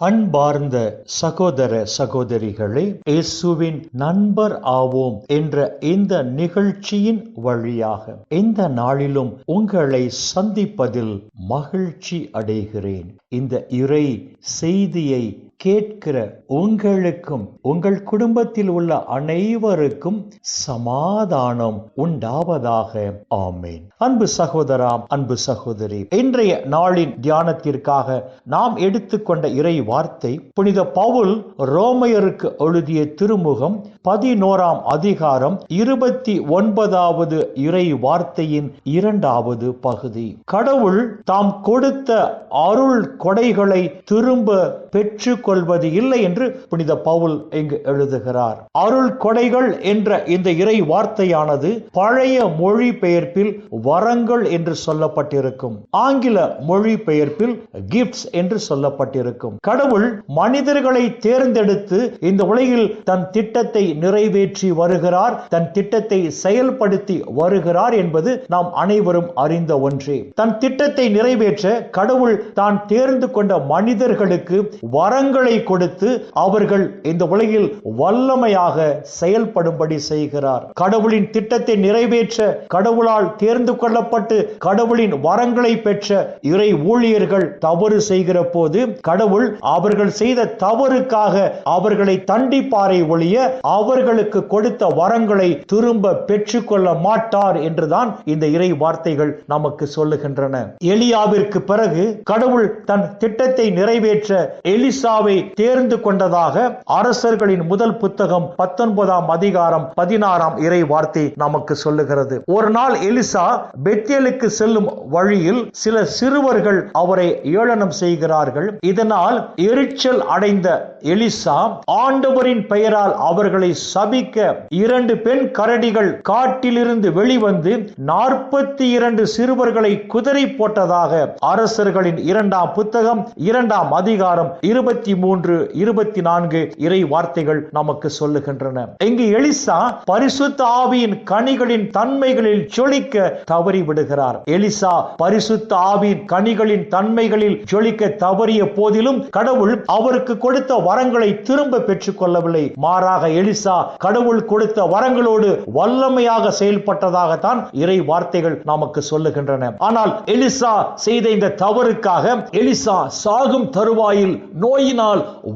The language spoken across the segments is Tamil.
அன்பார்ந்த சகோதர சகோதரிகளே இயேசுவின் நண்பர் ஆவோம் என்ற இந்த நிகழ்ச்சியின் வழியாக இந்த நாளிலும் உங்களை சந்திப்பதில் மகிழ்ச்சி அடைகிறேன். இந்த இறை செய்தியை கேட்கிற உங்களுக்கும் உங்கள் குடும்பத்தில் உள்ள அனைவருக்கும் சமாதானம் உண்டாவதாக. ஆமேன். அன்பு சகோதரா அன்பு சகோதரி இன்றைய நாளின் தியானத்திற்காக நாம் எடுத்துக்கொண்ட இறை வார்த்தை புனித பவுல் ரோமையருக்கு எழுதிய திருமுகம் பதினோராம் அதிகாரம் இருபத்தி ஒன்பதாவது இறை வார்த்தையின் இரண்டாவது பகுதி. கடவுள் தாம் கொடுத்த அருள் கொடைகளை திரும்ப பெற்றுக் கொள்வது இல்லை என்று புனித பவுல் இங்கு எழுதுகிறார். அருள் கொடைகள் என்ற இந்த இறை வார்த்தையானது பழைய மொழி பெயர்ப்பில் வரங்கள் என்று சொல்லப்பட்டிருக்கும். ஆங்கில மொழி பெயர்ப்பில் கிஃப்ட்ஸ் என்று சொல்லப்பட்டிருக்கும். கடவுள் மனிதர்களை தேர்ந்தெடுத்து இந்த உலகில் தன் திட்டத்தை நிறைவேற்றி வருகிறார் தன் திட்டத்தை செயல்படுத்தி வருகிறார் என்பது நாம் அனைவரும் அறிந்த ஒன்றே. தன் திட்டத்தை நிறைவேற்ற கடவுள் தான் தேர்ந்து கொண்ட மனிதர்களுக்கு வரங்கள் கொடுத்து அவர்கள் இந்த உலகில் வல்லமையாக செயல்படும்படி செய்கிறார். கடவுளின் திட்டத்தை நிறைவேற்ற கடவுளால் தேர்ந்து கொள்ளப்பட்டு கடவுளின் வரங்களை பெற்ற இறை ஊழியர்கள் தவறு செய்கிற போது கடவுள் அவர்கள் செய்த தவறுக்காக அவர்களை தண்டிப்பாரை ஒழிய அவர்களுக்கு கொடுத்த வரங்களை திரும்ப பெற்றுக்கொள்ள மாட்டார் என்றுதான் இந்த இறை வார்த்தைகள் நமக்கு சொல்லுகின்றன. எலியாவிற்கு பிறகு கடவுள் தன் திட்டத்தை நிறைவேற்ற எலிசாவை தேர்ந்து கொண்டதாக அரசர்களின் முதல் புத்தகம் பத்தொன்பதாம் அதிகாரம் பதினாறாம் இறை வார்த்தை நமக்கு சொல்லுகிறது. ஒரு நாள் எலிசா பெத்தேலுக்கு செல்லும் வழியில் சில சிறுவர்கள் அவரை ஏளனம் செய்கிறார்கள். இதனால் எரிச்சல் அடைந்த எலிசா ஆண்டவரின் பெயரால் அவர்களை சபிக்க இரண்டு பெண் கரடிகள் காட்டிலிருந்து வெளிவந்து நாற்பத்தி இரண்டு சிறுவர்களை குதிரை போட்டதாக அரசர்களின் இரண்டாம் புத்தகம் இரண்டாம் அதிகாரம் இருபத்தி மூன்று இருபத்தி நான்கு இறை வார்த்தைகள் நமக்கு சொல்லுகின்றன. இங்கு எலிசா பரிசுத்த ஆவியின் கனிகளின் தன்மைகளில் ஜொலிக்க தவறி விடுகிறார் எலிசா பரிசுத்த ஆவியின் கனிகளின் தன்மைகளில் ஜொலிக்க தவறிய போதிலும் கடவுள் அவருக்கு கொடுத்த வரங்களை திரும்ப பெற்றுக் கொள்ளவில்லை மாறாக எலிசா கடவுள் கொடுத்த வரங்களோடு வல்லமையாக செயல்பட்டதாகத்தான் இறை வார்த்தைகள் நமக்கு சொல்லுகின்றன. ஆனால் எலிசா செய்த இந்த தவறுக்காக எலிசா சாகும் தருவாயில் நோயினால்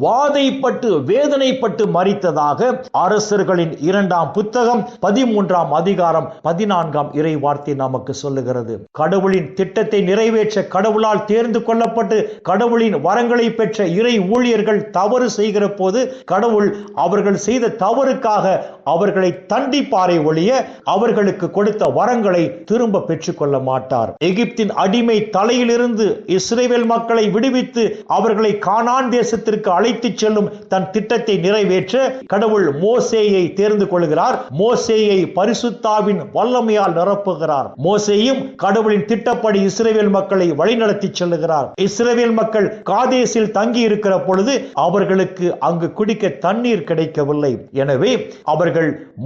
வாதைப்பட்டு வேதனைப்பட்டு மறித்ததாக அரசர்களின் இரண்டாம் புத்தகம் பதிமூன்றாம் அதிகாரம் பதினான்காம் இறை வார்த்தை நமக்கு சொல்லுகிறது. கடவுளின் திட்டத்தை நிறைவேற்ற கடவுளால் தேர்ந்து கொள்ளப்பட்டு கடவுளின் வரங்களை பெற்ற இறை ஊழியர்கள் தவறு செய்கிற போது கடவுள் அவர்கள் செய்த தவறுக்காக அவர்களை தண்டிப்பாரை ஒழிய அவர்களுக்கு கொடுத்த வரங்களை திரும்ப பெற்றுக்கொள்ள மாட்டார். எகிப்தின் அடிமை தலையிலிருந்து இஸ்ரேல் மக்களை விடுவித்து அவர்களை கானான் தேசத்திற்கு அழைத்துச் செல்லும் தன் திட்டத்தை நிறைவேற்ற கடவுள் மோசேயை தேர்ந்து கொள்கிறார். மோசேயை பரிசுத்தாவின் வல்லமையால் நிரப்புகிறார். மோசேயும் கடவுளின் திட்டப்படி இஸ்ரேல் மக்களை வழிநடத்தி செல்லுகிறார் இஸ்ரேல் மக்கள் காதேசில் தங்கி இருக்கிற பொழுது அவர்களுக்கு அங்கு குடிக்க தண்ணீர் கிடைக்கவில்லை. எனவே அவர்கள்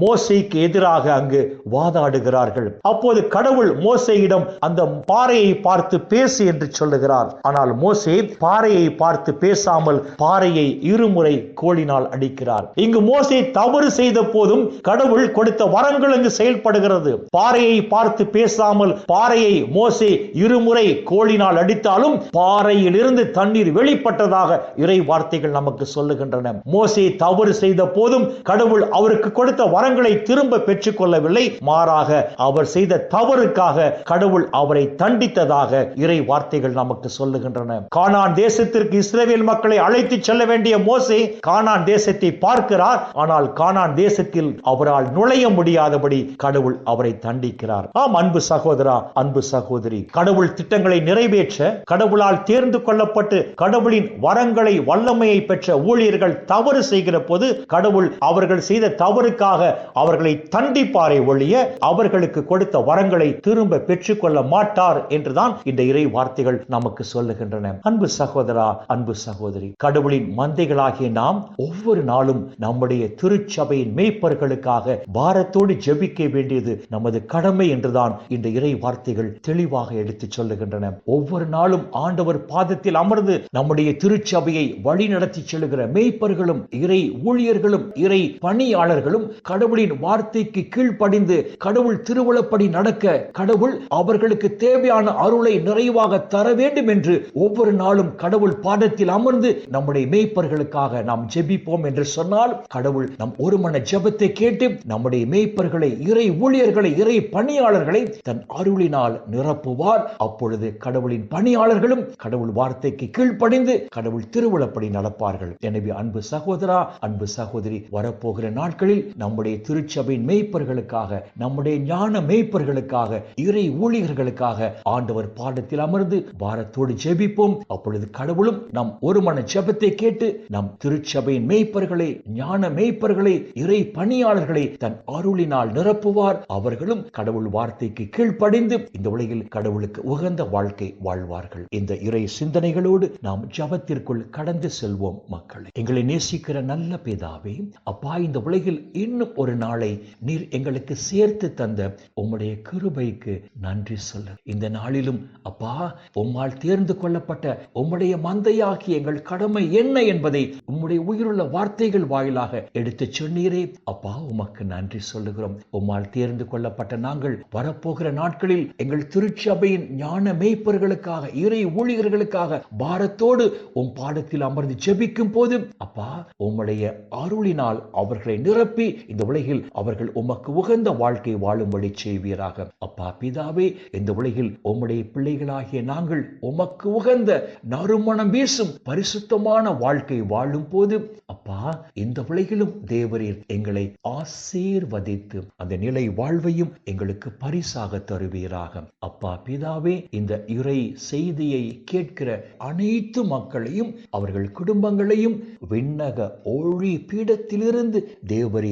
மோசைக்கு எதிராக அங்கு வாதாடுகிறார்கள். அப்போது கடவுள் மோசையிடம் அந்த பாறையை பார்த்து பேசு என்று சொல்லுகிறார். ஆனால் மோசே பாறையை பார்த்து பேசாமல் பாறையை இருமுறை கோழினால் அடிக்கிறார். இங்கு மோசை தவறு செய்த போதும் கடவுள் கொடுத்த வரங்கள் அங்கு செயல்படுகிறது. பாறையை பார்த்து பேசாமல் பாறையை மோசே இருமுறை கோழினால் அடித்தாலும் பாறையில் இருந்து தண்ணீர் வெளிப்பட்டதாக இறை வார்த்தைகள் நமக்கு சொல்லுகின்றன. மோசை தவறு செய்த போதும் கடவுள் அவருக்கு கொடுத்த வரங்களை திரும்ப பெற்றுக்கொள்ளவில்லை. மாறாக அவர் செய்த தவறுக்காக கடவுள் அவரை தண்டித்ததாக இறை வார்த்தைகள் நமக்கு சொல்லுகின்றன. கானான் தேசத்திற்கு இஸ்ரேல் மக்களை அழைத்து செல்ல வேண்டிய மோசே கானான் தேசத்தை பார்க்கிறார். ஆனால் கானான் தேசத்தில் அவரால் நுழைய முடியாதபடி கடவுள் அவரை தண்டிக்கிறார். ஆம் அன்பு சகோதரா அன்பு சகோதரி. கடவுள் திட்டங்களை நிறைவேற்ற கடவுளால் தேர்ந்து கொள்ளப்பட்டு கடவுளின் வரங்களை வல்லமையை பெற்ற ஊழியர்கள் தவறு செய்கிற போது கடவுள் அவர்கள் செய்த தவறு தவறுக்காக அவர்களை தண்டிப்பாரை ஒழிய அவர்களுக்கு கொடுத்த வரங்களை திரும்ப பெற்றுக்கொள்ள மாட்டார் என்றுதான் இந்த இறை வார்த்தைகள் நமக்கு சொல்லுகின்றன. அன்பு சகோதரா அன்பு சகோதரி கடவுளின் மந்தைகளாகிய நாம் ஒவ்வொரு நாளும் நம்முடைய திருச்சபையின் மேய்ப்பர்களுக்காக பாரத்தோடு ஜெபிக்க வேண்டியது நமது கடமை என்றுதான் இந்த இறை வார்த்தைகள் தெளிவாக எடுத்துச் சொல்லுகின்றன. ஒவ்வொரு நாளும் ஆண்டவர் பாதத்தில் அமர்ந்து நம்முடைய திருச்சபையை வழி நடத்தி செல்லுகிற மேய்ப்பர்களும் இறை ஊழியர்களும் இறை பணியாளர்களும் அவர்களும் கடவுளின் வார்த்தைக்கு கீழ்ப்படிந்து கடவுள் திருவுளப்படி நடக்க கடவுள் அவர்களுக்கு தேவையான அருளை நிறைவாக தர வேண்டும் என்று ஒவ்வொரு நாளும் கடவுள் பாடத்தில் அமர்ந்து நம்முடைய மேய்ப்பர்களுக்காக நாம் ஜெபிப்போம் என்று சொன்னால் கடவுள் நம் ஒரு மன ஜெபத்தை கேட்டு நம்முடைய மேய்ப்பர்களை இறை ஊழியர்களை இறை பணியாளர்களை தன் அருளினால் நிரப்புவார். அப்பொழுது கடவுளின் பணியாளர்களும் கடவுள் வார்த்தைக்கு கீழ்ப்படிந்து கடவுள் திருவுளப்படி நடப்பார்கள். எனவே அன்பு சகோதரா அன்பு சகோதரி வரப்போகிற நாட்களில் நம்முடைய திருச்சபையின் மேய்ப்பர்களுக்காக நம்முடைய ஞான மேய்ப்பர்களுக்காக இறை ஊழியர்களுக்காக ஆண்டவர் பாடத்தில் அமர்ந்து பாரத்தோடு ஜெபிப்போம். அப்பொழுது கடவுளும் நம் ஒரு மன ஜெபத்தை கேட்டு நம் திருச்சபையின் மேய்ப்பர்களை ஞான மேய்ப்பர்களை இறை பணியாளர்களை தன் அருளினால் நிரப்புவார். அவர்களும் கடவுள் வார்த்தைக்கு கீழ்ப்படைந்து இந்த உலகில் கடவுளுக்கு உகந்த வாழ்க்கை வாழ்வார்கள். இந்த இறை சிந்தனைகளோடு நாம் ஜபத்திற்குள் கடந்து செல்வோம் மக்களை. எங்களை நேசிக்கிற நல்ல பிதாவே அப்பா இந்த உலகில் இன்னும் ஒரு நாளை நீர் எங்களுக்கு சேர்த்து தந்த உம்முடைய கிருபைக்கு நன்றி சொல்ல. இந்த நாளிலும் அப்பா உம்மால் தேர்ந்து கொள்ளப்பட்ட உம்முடைய மந்தையாகி எங்கள் கடமை என்ன என்பதை உம்முடைய உயிருள்ள வார்த்தைகள் வாயிலாக எடுத்து சொன்னீரே. அப்பா உமக்கு நன்றி சொல்லுகிறோம். உம்மால் தேர்ந்து கொள்ளப்பட்ட நாங்கள் வரப்போகிற நாட்களில் எங்கள் திருச்சபையின் ஞான மேய்ப்பர்களுக்காக இறை ஊழியர்களுக்காக பாரத்தோடு உம் பாடத்தில் அமர்ந்து ஜெபிக்கும் போது அப்பா உம்முடைய அருளினால் அவர்களை நிரப்பி இந்த உலகில் அவர்கள் உமக்கு உகந்த வாழ்க்கை வாழும்படி செய்வீராக. அப்பா பிதாவே இந்த உலகில் உம்முடைய பிள்ளைகளாகிய நாங்கள் உமக்கு உகந்த நறுமணம் வீசும் பரிசுத்தமான வாழ்க்கை வாழும் போது அப்பா இந்த உலகிலும் தேவரீர் எங்களை ஆசீர்வதித்து அந்த நிலை வாழ்வையும் எங்களுக்கு பரிசாக தருவீராக. அப்பா பிதாவே இந்த இறை செய்தியை கேட்கிற அனைத்து மக்களையும் அவர்கள் குடும்பங்களையும் விண்ணக ஒழி பீடத்திலிருந்து தேவரீர்